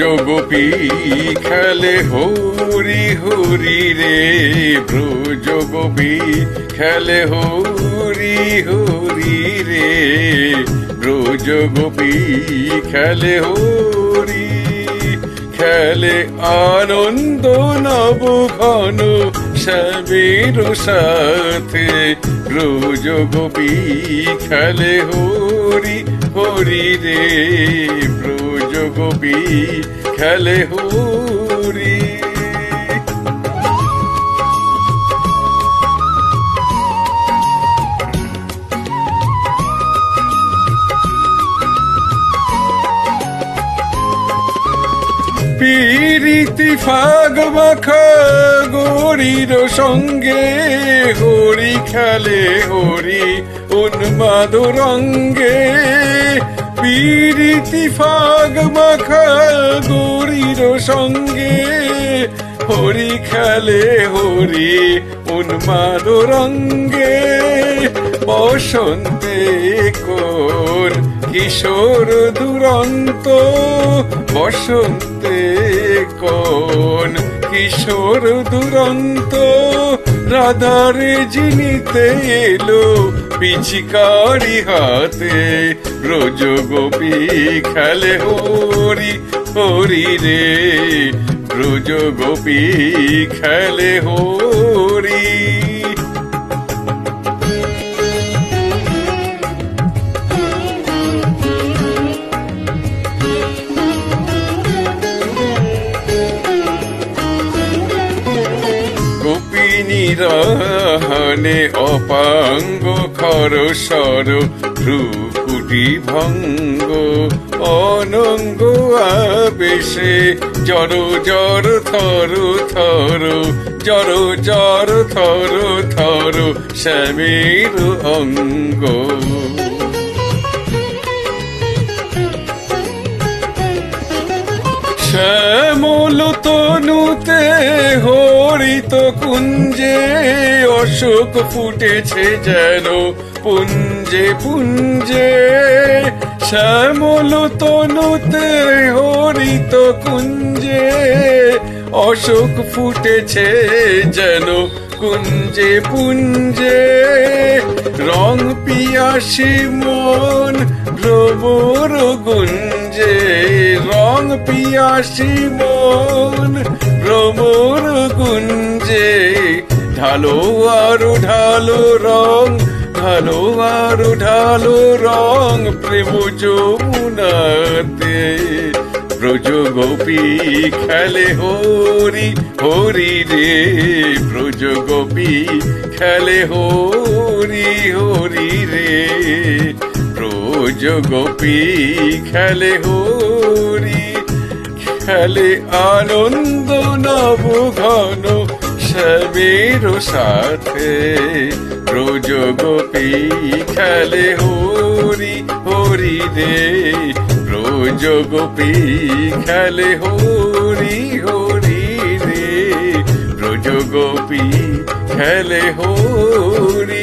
গোপী খেলে হরি হরি রে ব্রজ গোপী খেলে হরি হরি রে ব্রজ গোপী খেলে হরি খেলে আনন্দ নব ঘন শ্যামের সাথে ব্রজ গোপী খেলে হরি হরি রে ব্রজ গোপী খেলে হরি। পিরিতি ফাগ মাখা গরির সঙ্গে হরি খেলে হরি উন্মাদ রঙ্গে। পিরিতি ফাগ মাখা গরির সঙ্গে। হরি খেলে হরি উন্মাদ রঙ্গে। বসন্তে কোন কিশোর দুরন্ত। বসন্তে কোন কিশোর দুরন্ত। রাধারে জিনিতে এলো পিচিকারি হাতে ব্রজ গোপী খেলে হরি হরি রে। ব্রজ গোপী খেলে হরি। গোপিনী রহনে অপাঙ্গ খর সর ভ্রুকুটি ভঙ্গ, অনঙ্গ আবেশে জর জর থর থর জর জর থর থর শ্যামের অঙ্গ। শ্যামল তনুতে হরিত কুঞ্জে অশোক ফুটেছে যেন। পুঞ্জে পুঞ্জে, শ্যামল তনুতে হরিত কুঞ্জে অশোক ফুটেছে যেন। কুঞ্জে, পুঞ্জে, রং পিয়াসি মন ভ্রমর গুঞ্জে রং পিয়াসি মন ভ্রমর গুঞ্জে ঢালো আর ঢালো রং, ঢালো আর ঢালো রং প্রেম যমুনাতে। ব্রজ গোপী খেলে হরি হরি রে, ব্রজ গোপী খেলে হরি হরি রে। ব্রজ গোপী খেলে হরি খেলে আনন্দ নব ঘন। শ্যামের সাথে ব্রজ গোপী খেলে হরি হরি রে। ব্রজ গোপী খেলে হরি হরি রে। ব্রজ গোপী খেলে হরি